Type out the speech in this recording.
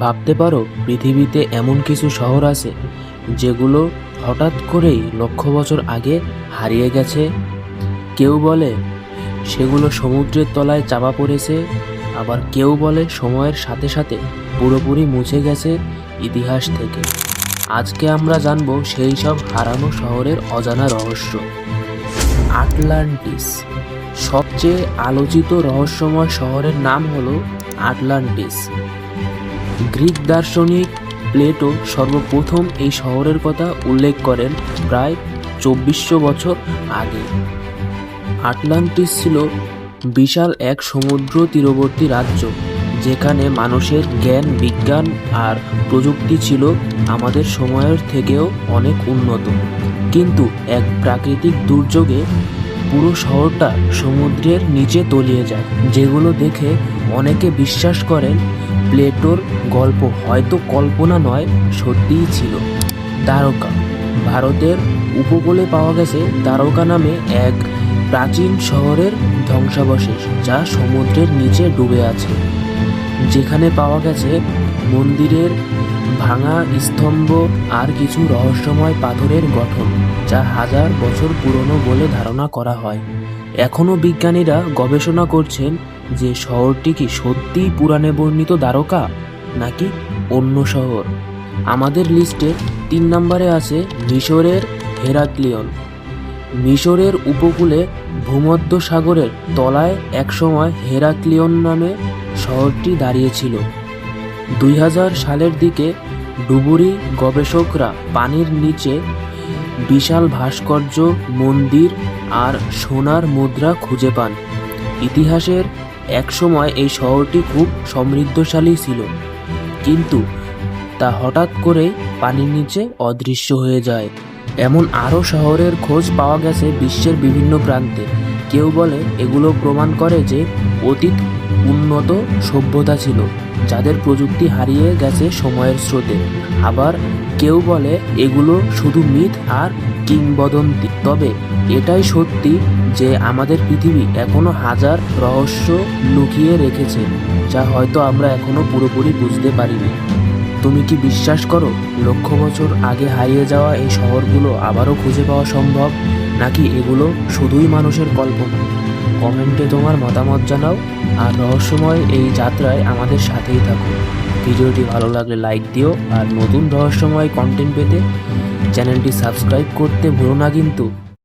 ভাবতে পারো, পৃথিবীতে এমন কিছু শহর আছে যেগুলো হঠাৎ করেই লক্ষ বছর আগে হারিয়ে গেছে। কেউ বলে, সেগুলো সমুদ্রের তলায় চাপা পড়েছে। আবার কেউ বলে, সময়ের সাথে সাথে পুরোপুরি মুছে গেছে ইতিহাস থেকে। আজকে আমরা জানব সেই সব হারানো শহরের অজানা রহস্য। আটলান্টিস। সবচেয়ে আলোচিত রহস্যময় শহরের নাম হলো আটলান্টিস। গ্রিক দার্শনিক প্লেটো সর্বপ্রথম এই শহরের কথা উল্লেখ করেন প্রায় চব্বিশশো বছর আগে। আটলান্টিস ছিল বিশাল এক সমুদ্র তীরবর্তী রাজ্য, যেখানে মানুষের জ্ঞান, বিজ্ঞান আর প্রযুক্তি ছিল আমাদের সময়ের থেকেও অনেক উন্নত। কিন্তু এক প্রাকৃতিক দুর্যোগে পুরো শহরটা সমুদ্রের নিচে তলিয়ে যায়, যেগুলো দেখে অনেকে বিশ্বাস করেন প্লেটোর গল্প হয়তো কল্পনা নয়, সত্যিই ছিল। দ্বারকা, ভারতের উপকূলে পাওয়া গেছে দ্বারকা নামে এক প্রাচীন শহরের ধ্বংসাবশেষ, যা সমুদ্রের নিচে ডুবে আছে। যেখানে পাওয়া গেছে মন্দিরের ভাঙা স্তম্ভ আর কিছু রহস্যময় পাথরের গঠন, যা হাজার বছর পুরনো বলে ধারণা করা হয়। এখনও বিজ্ঞানীরা গবেষণা করছেন যে শহরটি কি সত্যিই পুরাণে বর্ণিত দ্বারকা, নাকি অন্য শহর। আমাদের লিস্টে তিন নম্বরে আছে মিশরের হেরাক্লিয়ন। মিশরের উপকূলে ভূমধ্য সাগরের তলায় একসময় হেরাক্লিয়ন নামে শহরটি দাঁড়িয়েছিল। দুই হাজার সালের দিকে ডুবুরি গবেষকরা পানির নিচে বিশাল ভাস্কর্য, মন্দির আর সোনার মুদ্রা খুঁজে পান। ইতিহাসের একসময় এই শহরটি খুব সমৃদ্ধশালী ছিল, কিন্তু তা হঠাৎ করে পানির নিচে অদৃশ্য হয়ে যায়। এমন আরও শহরের খোঁজ পাওয়া গেছে বিশ্বের বিভিন্ন প্রান্তে। কেউ বলে, এগুলো প্রমাণ করে যে অতীত উন্নত সভ্যতা ছিল, যাদের প্রযুক্তি হারিয়ে গেছে সময়ের স্রোতে। আবার কেউ বলে এগুলো শুধু মিথ আর কিংবদন্তি। তবে এটাই সত্যি যে আমাদের পৃথিবী এখনও হাজার রহস্য লুকিয়ে রেখেছে, যা হয়তো আমরা এখনও পুরোপুরি বুঝতে পারিনি। তুমি কি বিশ্বাস করো, লক্ষ বছর আগে হারিয়ে যাওয়া এই শহরগুলো আবারও খুঁজে পাওয়া সম্ভব, নাকি এগুলো শুধুই মানুষের কল্পনা? কমেন্টে তোমার মতামত জানাও। আর রহস্যময় এই যাত্রায় আমাদের সাথেই থাকুন। ভিডিওটি ভালো লাগলে লাইক দিও আর নতুন রহস্যময় কন্টেন্ট পেতে চ্যানেলটি সাবস্ক্রাইব করতে ভুলো না কিন্তু।